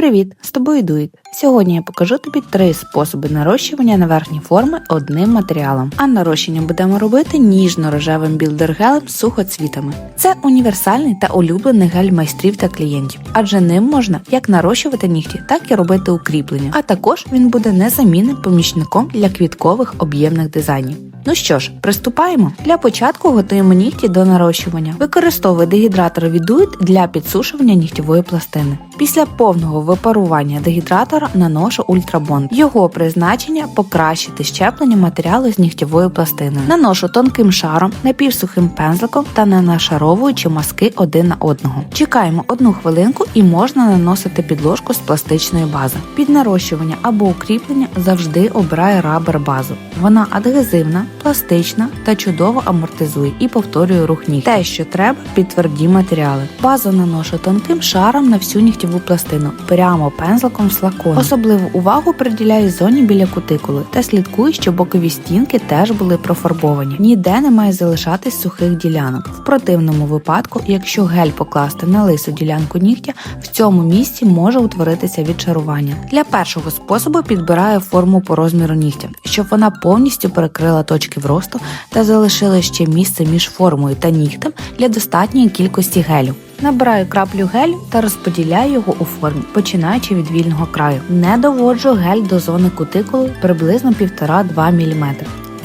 Привіт! З тобою Дуїт. Сьогодні я покажу тобі три способи нарощування на верхні форми одним матеріалом. А нарощення будемо робити ніжно-рожевим білдергелем з сухоцвітами. Це універсальний та улюблений гель майстрів та клієнтів, адже ним можна як нарощувати нігті, так і робити укріплення. А також він буде незамінним помічником для квіткових об'ємних дизайнів. Ну що ж, приступаємо. Для початку готуємо нігті до нарощування. Використовую дегідратор від Duit для підсушування нігтєвої пластини. Після повного випарування дегідратора наношу ультрабонд. Його призначення покращити щеплення матеріалу з нігтєвою пластиною. Наношу тонким шаром, напівсухим пензликом та не нашаровуючи маски один на одного. Чекаємо одну хвилинку і можна наносити підложку з пластичної бази. Під нарощування або укріплення завжди обираю рабер базу. Вона адгезивна, пластична та чудово амортизує і повторює рух ніг. Те, що треба, під тверді матеріали. Базу наношу тонким шаром на всю нігтєву пластину, прямо пензликом з флакону. Особливу увагу приділяю зоні біля кутикули та слідкую, щоб бокові стінки теж були профарбовані. Ніде не має залишатись сухих ділянок. В противному випадку, якщо гель покласти на лису ділянку нігтя, в цьому місці може утворитися відчарування. Для першого способу підбираю форму по розміру нігтя, щоб вона повністю перекрила точки вросту та залишила ще місце між формою та нігтем для достатньої кількості гелю. Набираю краплю гель та розподіляю його у формі, починаючи від вільного краю. Не доводжу гель до зони кутикули приблизно 1,5-2 мм.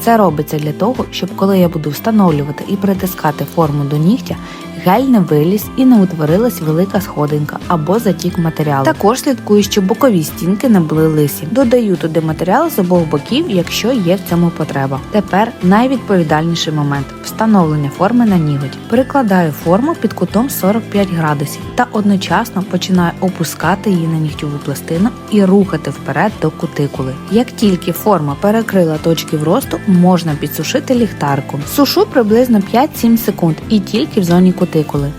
Це робиться для того, щоб коли я буду встановлювати і притискати форму до нігтя, гель не виліз і не утворилась велика сходинка або затік матеріалу. Також слідкую, щоб бокові стінки не були лисі. Додаю туди матеріал з обох боків, якщо є в цьому потреба. Тепер найвідповідальніший момент встановлення форми на ніготь. Перекладаю форму під кутом 45 градусів та одночасно починаю опускати її на нігтєву пластину і рухати вперед до кутикули. Як тільки форма перекрила точки вросту, можна підсушити ліхтарку. Сушу приблизно 5-7 секунд і тільки в зоні кутикули.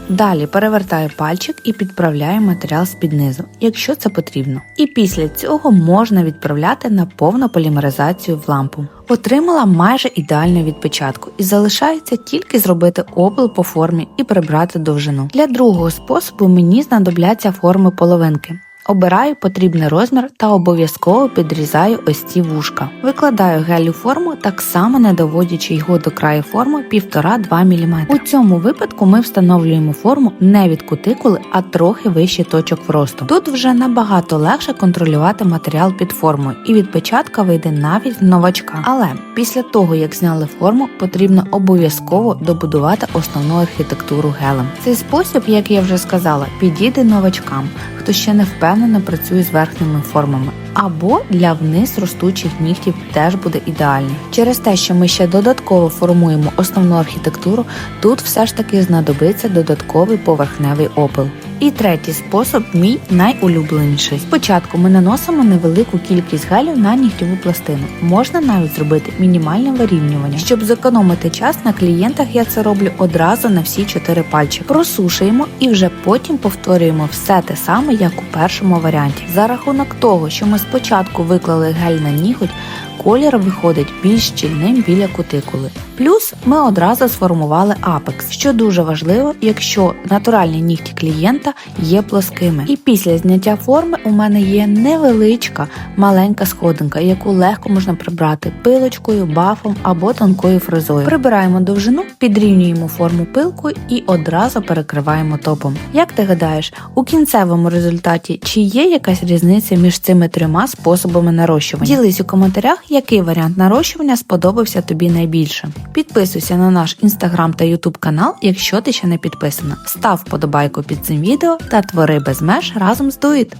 Далі перевертаю пальчик і підправляю матеріал з-під низу, якщо це потрібно. І після цього можна відправляти на повну полімеризацію в лампу. Отримала майже ідеальну відпечатку і залишається тільки зробити обл по формі і прибрати довжину. Для другого способу мені знадобляться форми половинки. Обираю потрібний розмір та обов'язково підрізаю ось ці вушка. Викладаю гель у форму, так само не доводячи його до краю форми 1,5-2 мм. У цьому випадку ми встановлюємо форму не від кутикули, а трохи вище точок вросту. Тут вже набагато легше контролювати матеріал під формою, і від початка вийде навіть новачка. Але після того, як зняли форму, потрібно обов'язково добудувати основну архітектуру гелем. Цей спосіб, як я вже сказала, підійде новачкам, хто ще не впевнено працює з верхніми формами. Або для вниз ростучих нігтів теж буде ідеально. Через те, що ми ще додатково формуємо основну архітектуру, тут все ж таки знадобиться додатковий поверхневий опил. І третій спосіб мій найулюбленіший. Спочатку ми наносимо невелику кількість гелю на нігтєву пластину. Можна навіть зробити мінімальне вирівнювання. Щоб зекономити час на клієнтах, я це роблю одразу на всі чотири пальчики. Просушуємо і вже потім повторюємо все те саме, як у першому варіанті. За рахунок того, що ми спочатку виклали гель на ніготь, колір виходить більш щільним біля кутикули. Плюс ми одразу сформували апекс, що дуже важливо, якщо натуральні нігті клієнта є плоскими. І після зняття форми у мене є невеличка маленька сходинка, яку легко можна прибрати пилочкою, бафом або тонкою фрезою. Прибираємо довжину, підрівнюємо форму пилкою і одразу перекриваємо топом. Як ти гадаєш, у кінцевому результаті чи є якась різниця між цими трьома способами нарощування? Ділись у коментарях, який варіант нарощування сподобався тобі найбільше. Підписуйся на наш інстаграм та ютуб канал, якщо ти ще не підписана. Став вподобайку під цим відео та твори без меж разом з Дуїт.